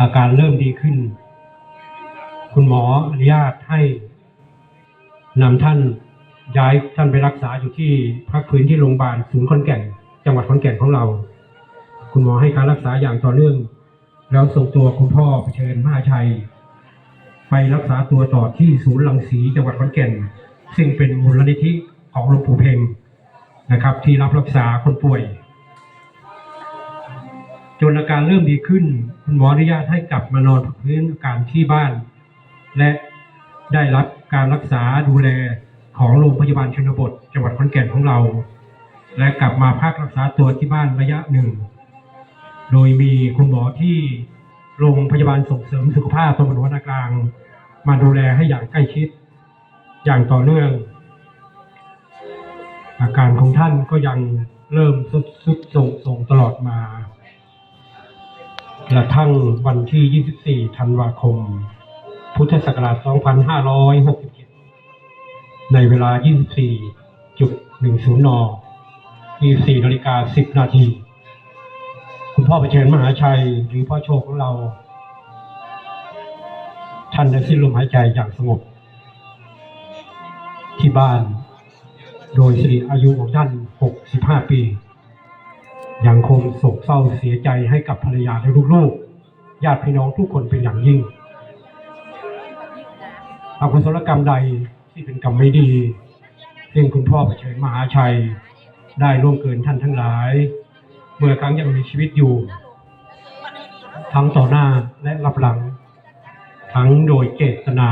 อาการเริ่มดีขึ้น คุณหมออนุญาตให้นำท่านย้ายท่านไปรักษาอยู่ที่พักฟื้นที่โรงพยาบาลศูนย์ขอนแก่น จังหวัดขอนแก่นของเรา คุณหมอให้การรักษาอย่างต่อเนื่อง แล้วส่งตัวคุณพ่อไปเชิญมหาชัย ไปรักษาตัวต่อที่ศูนย์ลังสีจังหวัดขอนแก่น ซึ่งเป็นมูลนิธิของหลวงปู่เพ็งนะครับ ที่รับรักษาคนป่วย นอาการเริ่มดีขึ้น คุณหมออนุญาตให้กลับมานอนพักฟื้นอาการที่บ้าน และได้รับการรักษาดูแลของโรงพยาบาลชนบท จังหวัดขอนแก่นของเรา และกลับมาพักรักษาตัวที่บ้านระยะหนึ่ง โดยมีคุณหมอที่โรงพยาบาลส่งเสริมสุขภาพตำบลหัวนากลาง มาดูแลให้อย่างใกล้ชิด อย่างต่อเนื่อง อาการของท่านก็ยังเริ่มสุดสุดส่งส่งตลอดมา กระทั่งวันที่ 24 ธันวาคม พุทธศักราช 2567 ในเวลา 24.10 น 24นาฬิกา 10 นาที คุณพ่อประเชิญมหาชัยหรือพ่อโชคของเรา ท่านได้สิ้นลมหายใจอย่างสงบ ที่บ้าน โดยสิริอายุของท่าน 65 ปี ยังคงโศกเศร้าเสียใจให้กับภรรยาและลูกๆญาติพี่น้องทุกคนเป็นอย่างยิ่งอกุศลกรรมใดที่เป็นกรรมไม่ดี ซึ่งคุณพ่อประเชิญมหาชัย ได้ร่วมเกินท่านทั้งหลาย เมื่อครั้งยังมีชีวิตอยู่ ทั้งต่อหน้าและรับหลัง ทั้งโดยเจตนา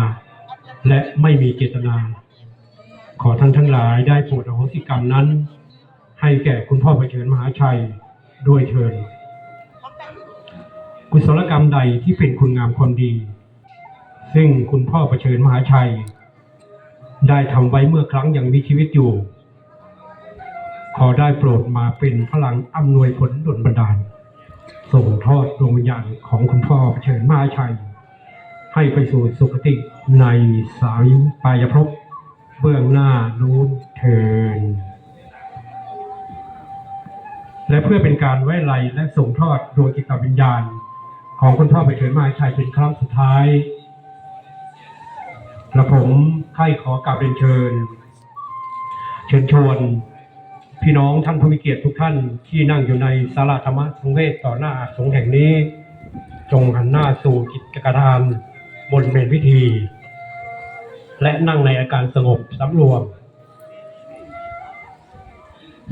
และไม่มีเจตนา ขอท่านทั้งหลายได้โปรดอโหสิกรรมนั้น ให้แก่คุณพ่อประเชิญมหาชัยด้วยเถิดกุศลกรรมใดที่เป็นคุณงามความดี ซึ่งคุณพ่อประเชิญมหาชัย ได้ทำไว้เมื่อครั้งยังมีชีวิตอยู่ ขอได้โปรดมาเป็นพลังอำนวยผลดลบันดาล ส่งทอดดวงวิญญาณของคุณพ่อประเชิญมหาชัย ให้ไปสู่สุคติในสายปายภพเบื้องหน้านู้นเทิน และเพื่อเป็นการไว้ไลและส่งทอดดวงจิตวิญญาณ ของคุณพ่อไปเถิดมาชัยเป็นครั้งสุดท้ายและผมใครขอกราบเรียนเชิญ เชิญชวน พี่น้องท่านผู้มีเกียรติทุกท่านที่นั่งอยู่ในศาลาธรรมะสังเวชต่อหน้าสงฆ์แห่งนี้ จงหันหน้าสู่กิจกรรมบนเมนพิธี และนั่งในอาการสงบสำรวม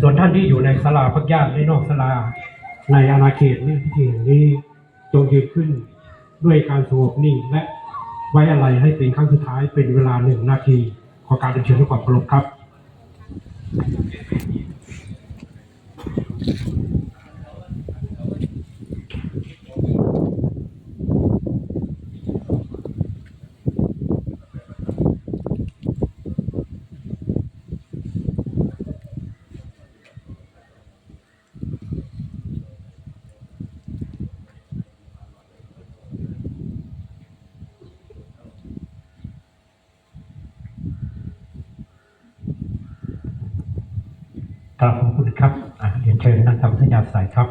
ส่วนท่านที่อยู่ในศาลาพักญาติและนอกศาลา ในอาณาเขตนี้พิธีแห่งนี้จงยืนขึ้นด้วยการสงบนิ่งและไว้อะไรให้เป็นครั้งสุดท้ายเป็นเวลาหนึ่งนาที ขอการเป็นเชิญด้วยความเคารพครับ กราบขอบคุณครับเรียนเชิญนั่งทำสัญญาสายครับ